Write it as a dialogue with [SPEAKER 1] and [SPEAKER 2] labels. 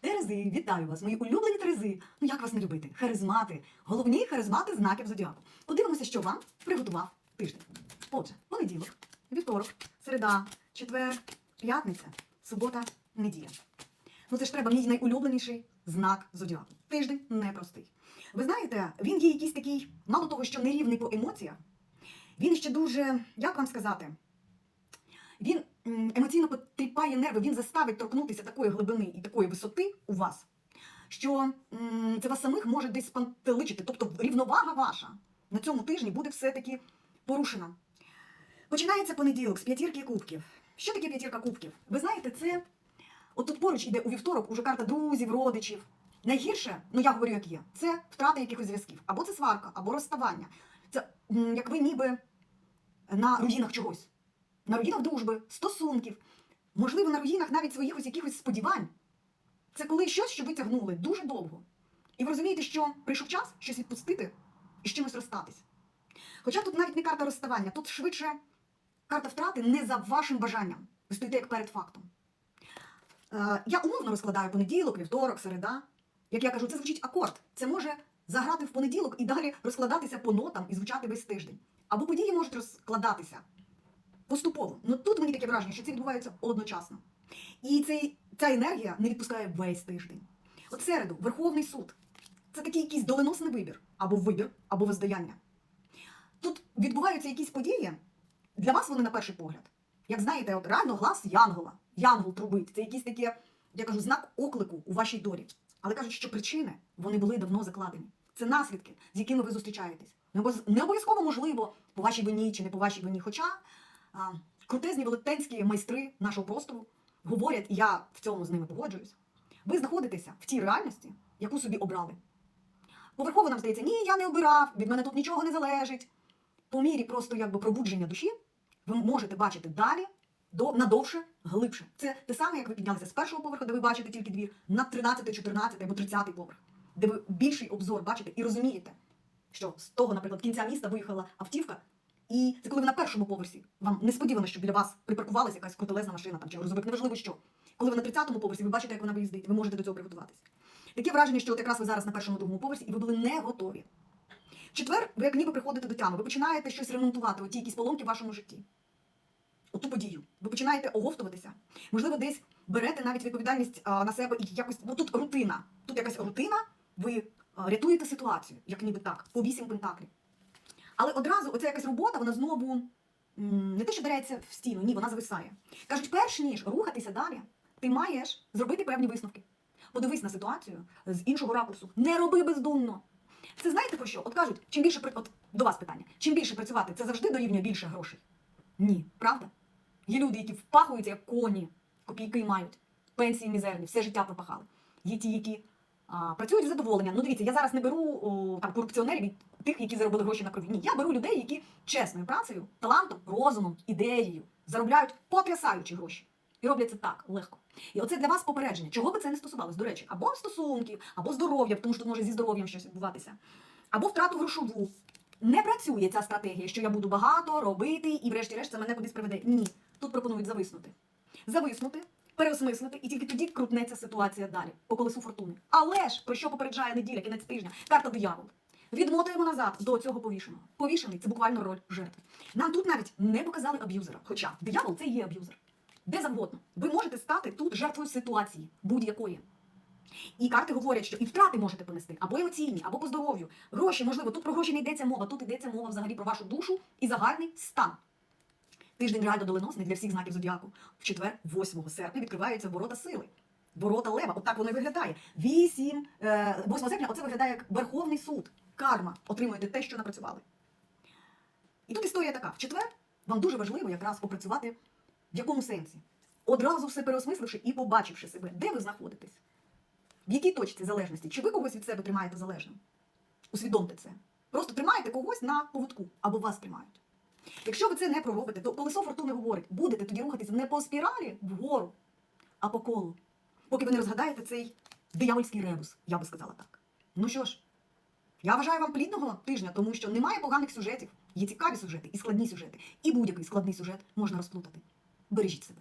[SPEAKER 1] Терези, вітаю вас, мої улюблені терези. Ну як вас не любити? Харизмати. Головні харизмати знаків зодіаку. Подивимося, що вам приготував тиждень. Отже, понеділок, вівторок, середа, четвер, п'ятниця, субота, неділя. Ну це ж треба мій найулюбленіший знак зодіаку. Тиждень непростий. Ви знаєте, він є якийсь такий, мало того, що нерівний по емоціях, він ще дуже, як вам сказати, він емоційно потріпає нерви, він заставить торкнутися такої глибини і такої висоти у вас, що це вас самих може десь спантеличити. Тобто рівновага ваша на цьому тижні буде все-таки порушена. Починається понеділок з п'ятірки кубків. Що таке п'ятірка кубків? Ви знаєте, це от тут поруч іде у вівторок уже карта друзів, родичів. Найгірше, ну я говорю, як є, це втрата якихось зв'язків. Або це сварка, або розставання. Це як ви ніби на руїнах чогось. На руїнах дружби, стосунків, можливо, на руїнах навіть своїх ось якихось сподівань. Це коли щось, що ви тягнули дуже довго. І ви розумієте, що прийшов час щось відпустити і з чимось розстатись. Хоча тут навіть не карта розставання, тут швидше карта втрати не за вашим бажанням. Ви стоїте як перед фактом. Е, я умовно розкладаю понеділок, вівторок, середа. Як я кажу, це звучить акорд. Це може заграти в понеділок і далі розкладатися по нотам і звучати весь тиждень. Або події можуть розкладатися поступово. Ну тут мені таке враження, що це відбувається одночасно. І цей, ця енергія не відпускає весь тиждень. От середу, Верховний суд. Це такий якийсь доленосний вибір, або вибір, або воздаяння. Тут відбуваються якісь події, для вас вони на перший погляд. Як знаєте, от реально глас Янгола. Янгол трубить. Це якийсь таке, я кажу, знак оклику у вашій долі. Але кажуть, що причини вони були давно закладені. Це наслідки, з якими ви зустрічаєтесь. Не обов'язково можливо по вашій вині чи не по вашій вині. Хоча крутезні велетенські майстри нашого простору говорять, і я в цьому з ними погоджуюсь. Ви знаходитеся в тій реальності, яку собі обрали. Поверхово нам здається, ні, я не обирав, від мене тут нічого не залежить. По мірі просто якби пробудження душі, ви можете бачити далі, до, надовше, глибше. Це те саме, як ви піднялися з першого поверху, де ви бачите тільки двір, на 13, 14 або 30 поверх, де ви більший обзор бачите і розумієте, що з того, наприклад, кінця міста виїхала автівка, і це коли ви на першому поверсі, вам несподівано, що біля вас припаркувалася якась крутелезна машина там, чи грузовик, неважливо що. Коли ви на 30-му поверсі, ви бачите, як вона виїздить, ви можете до цього приготуватися. Таке враження, що от якраз ви зараз на першому другому поверсі, і ви були не готові. Четвер ви як ніби приходите до тями, ви починаєте щось ремонтувати, оті якісь поломки в вашому житті. Оту подію. Ви починаєте оговтуватися. Можливо, десь берете навіть відповідальність а, на себе і якось. Ну тут рутина. Тут якась рутина, ви а, рятуєте ситуацію, як ніби так, по вісім пентаклів. Але одразу оця якась робота, вона знову не те, що даряється в стіну, ні, вона зависає. Кажуть, перш ніж рухатися далі, ти маєш зробити певні висновки. Подивись на ситуацію з іншого ракурсу. Не роби бездумно. Це знаєте про що? От кажуть, чим більше от до вас питання, чим більше працювати, це завжди дорівнює більше грошей. Ні, правда? Є люди, які впахуються як коні, копійки мають, пенсії мізерні, все життя пропахали. Є ті, які працюють з задоволенням. Ну дивіться, я зараз не беру о, там корупціонерів від тих, які заробили гроші на крові. Ні, я беру людей, які чесною працею, талантом, розумом, ідеєю заробляють потрясаючі гроші. І роблять це так легко. І оце для вас попередження. Чого би це не стосувалось? До речі, або стосунків, або здоров'я, тому що тут може зі здоров'ям щось відбуватися, або втрату грошову. Не працює ця стратегія, що я буду багато робити, і врешті-решт це мене кудись приведе. Ні, тут пропонують зависнути. Зависнути, переосмислити, і тільки тоді крутнеться ситуація далі по колесу фортуни. Але ж про що попереджає неділя, кінець тижня, карта диявол. Відмотуємо назад до цього повішеного. Повішений це буквально роль жертви. Нам тут навіть не показали аб'юзера. Хоча диявол це є аб'юзер. Де завгодно. Ви можете стати тут жертвою ситуації будь-якої. І карти говорять, що і втрати можете понести або емоційні, або по здоров'ю. Гроші, можливо, тут про гроші не йдеться мова, тут йдеться мова взагалі про вашу душу і загальний стан. Тиждень реально доленосний для всіх знаків зодіаку. В четвер, 8 серпня, відкриваються ворота сили. Ворота лева, от так воно і виглядає. 8, е, 8 серпня оце виглядає як Верховний суд. Карма. Отримуєте те, що напрацювали. І тут історія така: в четвер вам дуже важливо якраз попрацювати в якому сенсі? Одразу все переосмисливши і побачивши себе, де ви знаходитесь, в якій точці залежності, чи ви когось від себе тримаєте залежним? Усвідомте це. Просто тримаєте когось на поводку або вас тримають. Якщо ви це не проробите, то колесо фортуни говорить, будете тоді рухатися не по спіралі вгору, а по колу. Поки ви не розгадаєте цей диявольський ребус, я би сказала так. Ну що ж, я вважаю вам плідного тижня, тому що немає поганих сюжетів. Є цікаві сюжети і складні сюжети. І будь-який складний сюжет можна розплутати. Бережіть себе.